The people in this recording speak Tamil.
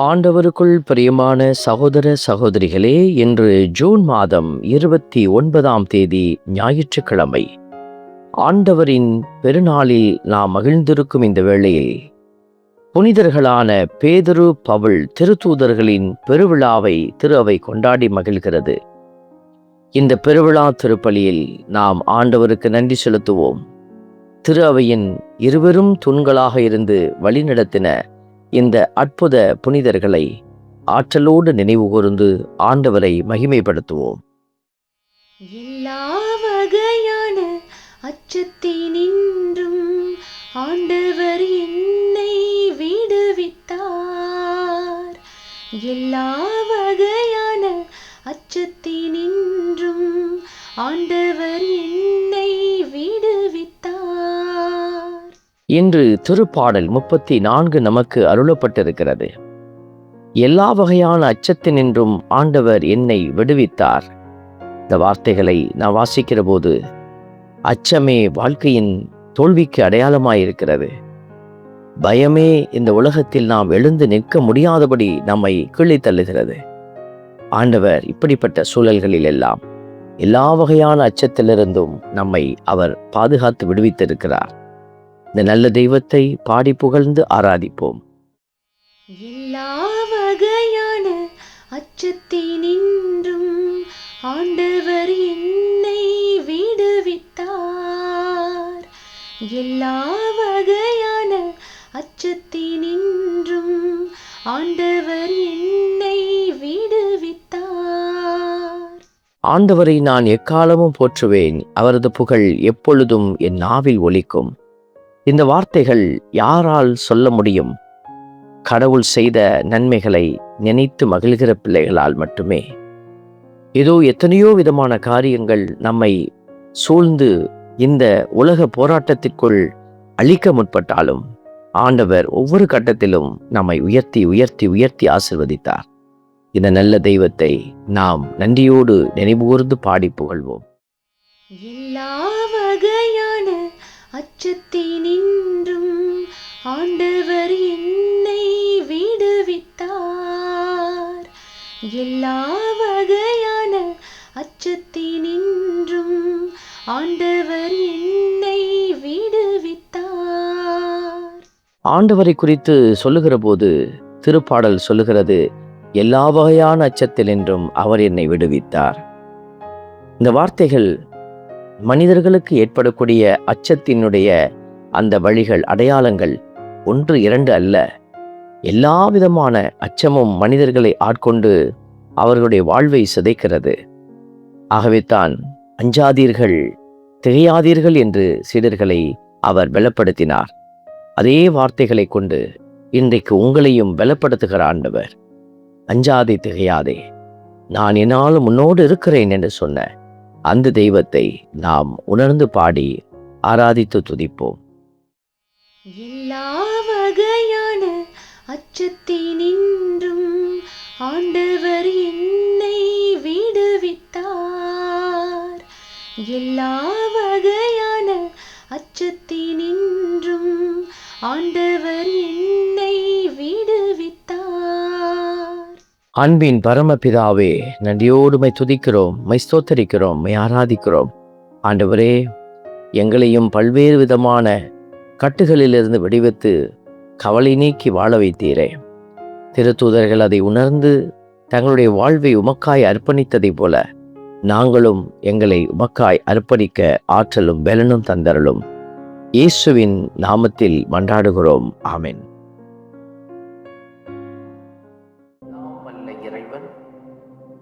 ஆண்டவருக்குள் பிரியமான சகோதர சகோதரிகளே இன்று ஜூன் மாதம் இருபத்தி ஒன்பதாம் தேதி ஞாயிற்றுக்கிழமை. ஆண்டவரின் பெருநாளில் நாம் மகிழ்ந்திருக்கும் இந்த வேளையில் புனிதர்களான பேதரு பவுல் திருத்தூதர்களின் பெருவிழாவை திரு அவை கொண்டாடி மகிழ்கிறது. இந்த பெருவிழா திருப்பலியில் நாம் ஆண்டவருக்கு நன்றி செலுத்துவோம். திரு அவையின் இருவரும் தூண்களாக இருந்து வழிநடத்தின இந்த அற்புத புனிதர்களை ஆற்றலோடு நினைவு கூர்ந்து ஆண்டவரை மகிமைப்படுத்துவோம். எல்லா வகையான அச்சத்தினின்றும் ஆண்டவர் என்னை விடுவித்தார். எல்லா வகையான அச்சத்தினின்றும் ஆண்டவர் இன்று திருப்பாடல் முப்பத்தி நான்கு நமக்கு அருளப்பட்டிருக்கிறது. எல்லா வகையான அச்சத்தினின்றும் ஆண்டவர் என்னை விடுவித்தார். இந்த வார்த்தைகளை நான் வாசிக்கிற போது அச்சமே வாழ்க்கையின் தோல்விக்கு அடையாளமாயிருக்கிறது. பயமே இந்த உலகத்தில் நாம் எழுந்து நிற்க முடியாதபடி நம்மை கீழே தள்ளுகிறது ஆண்டவர் இப்படிப்பட்ட சூழல்களில் எல்லாம் எல்லா வகையான அச்சத்திலிருந்தும் நம்மை அவர் பாதுகாத்து விடுவித்திருக்கிறார். இந்த நல்ல தெய்வத்தை பாடி புகழ்ந்து ஆராதிப்போம். எல்லா வகையான அச்சத்தினின்றும் ஆண்டவர் என்னை விடுவித்தார். எல்லா வகையான அச்சத்தினின்றும் ஆண்டவர் என்னை விடுவித்தார். ஆண்டவரை நான் எக்காலமும் போற்றுவேன் அவரது புகழ் எப்பொழுதும் என் நாவில் ஒலிக்கும். இந்த வார்த்தைகள் யாரால் சொல்ல முடியும்? கடவுள் செய்த நன்மைகளை நினைத்து மகிழ்கிற பிள்ளைகளால் மட்டுமே. ஏதோ எத்தனையோ விதமான காரியங்கள் நம்மை சூழ்ந்து இந்த உலக போராட்டத்திற்குள் அழிக்க முற்பட்டாலும் ஆண்டவர் ஒவ்வொரு கட்டத்திலும் நம்மை உயர்த்தி உயர்த்தி உயர்த்தி ஆசிர்வதித்தார். இந்த நல்ல தெய்வத்தை நாம் நன்றியோடு நினைவுகூர்ந்து பாடி புகழ்வோம். எல்லா வகையான அச்சத்தினின்றும் ஆண்டவர் என்னை விடுவித்தார். எல்லா வகையான அச்சத்தினின்றும் ஆண்டவர் என்னை விடுவித்தார். ஆண்டவரை குறித்து சொல்லுகிற போது திருப்பாடல் சொல்லுகிறது எல்லா வகையான அச்சத்தில் என்றும் அவர் என்னை விடுவித்தார். இந்த வார்த்தைகள் மனிதர்களுக்கு ஏற்படக்கூடிய அச்சத்தினுடைய அந்த வழிகள் அடையாளங்கள் ஒன்று இரண்டு அல்ல. எல்லா விதமான அச்சமும் மனிதர்களை ஆட்கொண்டு அவர்களுடைய வாழ்வை சிதைக்கிறது. ஆகவே தான் அஞ்சாதீர்கள் திகையாதீர்கள் என்று சீடர்களை அவர் பலப்படுத்தினார். அதே வார்த்தைகளை கொண்டு இன்றைக்கு உங்களையும் பலப்படுத்துகிற ஆண்டவர் அஞ்சாதே திகையாதே. நான் என்னாலும் உன்னோடு இருக்கிறேன் என்று சொன்ன அந்த தெய்வத்தை நாம் உணர்ந்து பாடி ஆராதித்து துதிப்போம். எல்லா வகையான அச்சத்தினின்றும் ஆண்டவர் என்னை விடுவித்தார். எல்லா வகையான அச்சத்தினின்றும் ஆண்டவர் அன்பின் பரமபிதாவே நன்றியோடு மை துதிக்கிறோம் மை ஸ்தோத்தரிக்கிறோம் மை ஆராதிக்கிறோம். ஆண்டவரே எங்களையும் பல்வேறு விதமான கட்டுகளிலிருந்து விடுவித்து கவலை நீக்கி வாழ வைத்தீரே. திருத்தூதர்கள் அதை உணர்ந்து தங்களுடைய வாழ்வை உமக்காய் அர்ப்பணித்ததைப் போல நாங்களும் எங்களை உமக்காய் அர்ப்பணிக்க ஆற்றலும் பலனும் தந்தரலும் இயேசுவின் நாமத்தில் மன்றாடுகிறோம். ஆமேன்.